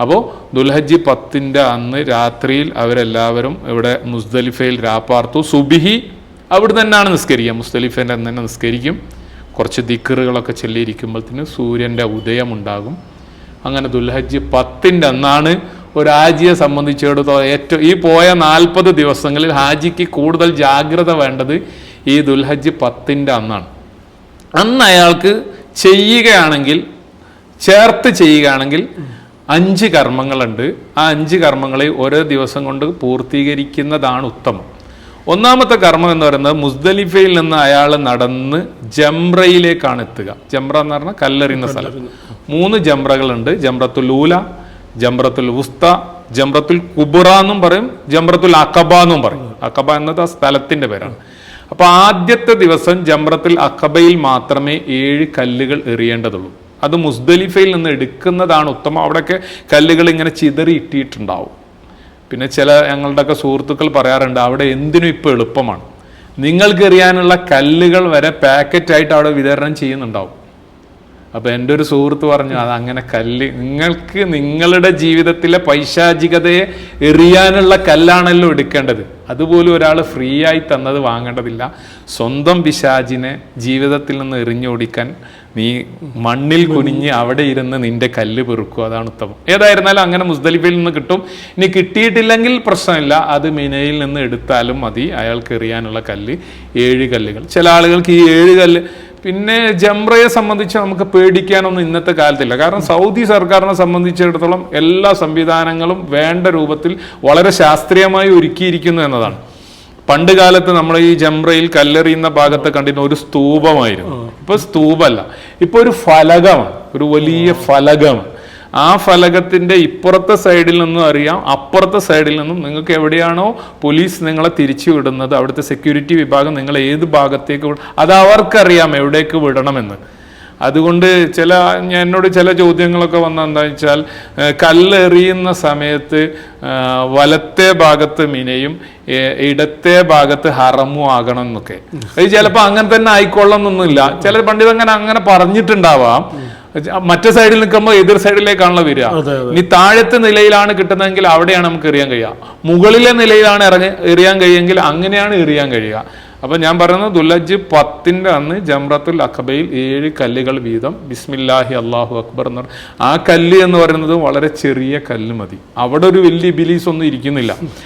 അപ്പോൾ ദുൽഹജ്ജി പത്തിന്റെ അന്ന് രാത്രിയിൽ അവരെല്ലാവരും ഇവിടെ മുസ്ദലിഫയിൽ രാപ്പാർത്തു സുബിഹി അവിടെ തന്നെയാണ് നിസ്കരിക്കുക. മുസ്ദലിഫേന്റെ അന്ന് തന്നെ നിസ്കരിക്കും. കുറച്ച് ദിക്കറുകളൊക്കെ ചൊല്ലിയിരിക്കുമ്പോഴത്തേന് സൂര്യന്റെ ഉദയമുണ്ടാകും അങ്ങനെ ദുൽഹജ്ജ് പത്തിന്റെ അന്നാണ് ഒരു ഹാജിയെ സംബന്ധിച്ചിടത്തോളം ഏറ്റവും ഈ പോയ നാൽപ്പത് ദിവസങ്ങളിൽ ഹാജിക്ക് കൂടുതൽ ജാഗ്രത വേണ്ടത് ഈ ദുൽഹജ്ജ് പത്തിന്റെ അന്നാണ്. അന്ന് അയാൾക്ക് ചെയ്യുകയാണെങ്കിൽ ചേർത്ത് ചെയ്യുകയാണെങ്കിൽ അഞ്ച് കർമ്മങ്ങളുണ്ട്. ആ അഞ്ച് കർമ്മങ്ങളെ ഓരോ ദിവസം കൊണ്ട് പൂർത്തീകരിക്കുന്നതാണ് ഉത്തമം. ഒന്നാമത്തെ കർമ്മം എന്ന് പറയുന്നത് മുസ്ദലിഫയിൽ നിന്ന് അയാൾ നടന്ന് ജംറയിലേക്കാണ് എത്തുക. ജംറ എന്ന് പറഞ്ഞാൽ കല്ലെറിയുന്ന സ്ഥലം. മൂന്ന് ജംറകളുണ്ട്. ജംറത്തുൽ ഊല ജംറത്തുൽ ഉസ്ത ജംറത്തുൽ കുബുറ എന്നും പറയും ജംറത്തുൽ അക്കബ എന്നും പറയും. അക്കബ എന്നത് ആ സ്ഥലത്തിന്റെ പേരാണ്. അപ്പൊ ആദ്യത്തെ ദിവസം ജംറത്തുൽ അക്കബയിൽ മാത്രമേ ഏഴ് കല്ലുകൾ എറിയേണ്ടതുള്ളൂ. അത് മുസ്ദലിഫയിൽ നിന്ന് എടുക്കുന്നതാണ് ഉത്തമം. അവിടെയൊക്കെ കല്ലുകൾ ഇങ്ങനെ ചിതറി ഇട്ടിട്ടുണ്ടാവും. പിന്നെ ചില ഞങ്ങളുടെയൊക്കെ സുഹൃത്തുക്കൾ പറയാറുണ്ട് അവിടെ എന്തിനും ഇപ്പോൾ എളുപ്പമാണ്. നിങ്ങൾക്ക് എറിയാനുള്ള കല്ലുകൾ വരെ പാക്കറ്റായിട്ട് അവിടെ വിതരണം ചെയ്യുന്നുണ്ടാവും. അപ്പൊ എന്റെ ഒരു സുഹൃത്ത് പറഞ്ഞു അത് അങ്ങനെ കല്ല് നിങ്ങൾക്ക് നിങ്ങളുടെ ജീവിതത്തിലെ പൈശാചികതയെ എറിയാനുള്ള കല്ലാണല്ലോ എടുക്കേണ്ടത്. അതുപോലും ഒരാൾ ഫ്രീ ആയി തന്നത് വാങ്ങേണ്ടതില്ല. സ്വന്തം പിശാചിനെ ജീവിതത്തിൽ നിന്ന് എറിഞ്ഞോടിക്കാൻ നീ മണ്ണിൽ കുനിഞ്ഞ് അവിടെ ഇരുന്ന് നിന്റെ കല്ല് പെറുക്കുക അതാണ് ഉത്തമം. ഏതായിരുന്നാലും അങ്ങനെ മുസ്ദലിഫയിൽ നിന്ന് കിട്ടും. ഇനി കിട്ടിയിട്ടില്ലെങ്കിൽ പ്രശ്നമില്ല. അത് മിനയിൽ നിന്ന് എടുത്താലും മതി. അയാൾക്ക് എറിയാനുള്ള കല്ല് ഏഴ് കല്ലുകൾ. ചില ആളുകൾക്ക് ഈ ഏഴ് കല്ല് പിന്നെ ജംറയെ സംബന്ധിച്ച് നമുക്ക് പേടിക്കാനൊന്നും ഇന്നത്തെ കാലത്തില്ല. കാരണം സൗദി സർക്കാരിനെ സംബന്ധിച്ചിടത്തോളം എല്ലാ സംവിധാനങ്ങളും വേണ്ട രൂപത്തിൽ വളരെ ശാസ്ത്രീയമായി ഒരുക്കിയിരിക്കുന്നു എന്നതാണ്. പണ്ട് കാലത്ത് നമ്മൾ ഈ ജംറയിൽ കല്ലെറിയുന്ന ഭാഗത്ത് കണ്ടിരുന്ന ഒരു സ്തൂപമായിരുന്നു. ഇപ്പൊ സ്തൂപല്ല ഇപ്പൊ ഒരു ഫലകമാണ്. ഒരു വലിയ ഫലകമാണ്. ആ ഫലകത്തിന്റെ ഇപ്പുറത്തെ സൈഡിൽ നിന്നും അറിയാം അപ്പുറത്തെ സൈഡിൽ നിന്നും നിങ്ങൾക്ക് എവിടെയാണോ പോലീസ് നിങ്ങളെ തിരിച്ചു വിടുന്നത് അവിടുത്തെ സെക്യൂരിറ്റി വിഭാഗം നിങ്ങളെ ഏത് ഭാഗത്തേക്ക് അത് അവർക്കറിയാം എവിടേക്ക് വിടണമെന്ന്. അതുകൊണ്ട് ചില എന്നോട് ചില ചോദ്യങ്ങളൊക്കെ വന്ന എന്താ വെച്ചാൽ കല്ലെറിയുന്ന സമയത്ത് വലത്തെ ഭാഗത്ത് മിനയും ഇടത്തെ ഭാഗത്ത് ഹറമും ആകണം എന്നൊക്കെ. അത് ചിലപ്പോൾ അങ്ങനെ തന്നെ ആയിക്കൊള്ളണമെന്നൊന്നുമില്ല ചില പണ്ഡിതങ്ങനെ അങ്ങനെ പറഞ്ഞിട്ടുണ്ടാവാം. മറ്റേ സൈഡിൽ നിൽക്കുമ്പോൾ എതിർ സൈഡിലേക്കാണല്ലോ വരിക. ഇനി താഴത്തെ നിലയിലാണ് കിട്ടുന്നതെങ്കിൽ അവിടെയാണ് നമുക്ക് എറിയാൻ കഴിയുക. മുകളിലെ നിലയിലാണ് ഇറങ്ങി എറിയാൻ കഴിയുമെങ്കിൽ അങ്ങനെയാണ് എറിയാൻ കഴിയുക. അപ്പൊ ഞാൻ പറയുന്നത് ദുലജ് പത്തിന്റെ അന്ന് ജംറത്തുൽ അഖബയിൽ ഏഴ് കല്ലുകൾ വീതം ബിസ്മില്ലാഹി അള്ളാഹു അക്ബർ എന്ന് പറഞ്ഞു ആ കല്ല് എന്ന് പറയുന്നത് വളരെ ചെറിയ കല്ല് മതി. അവിടെ ഒരു വലിയ ബിലീസ് ഒന്നും ഇരിക്കുന്നില്ല.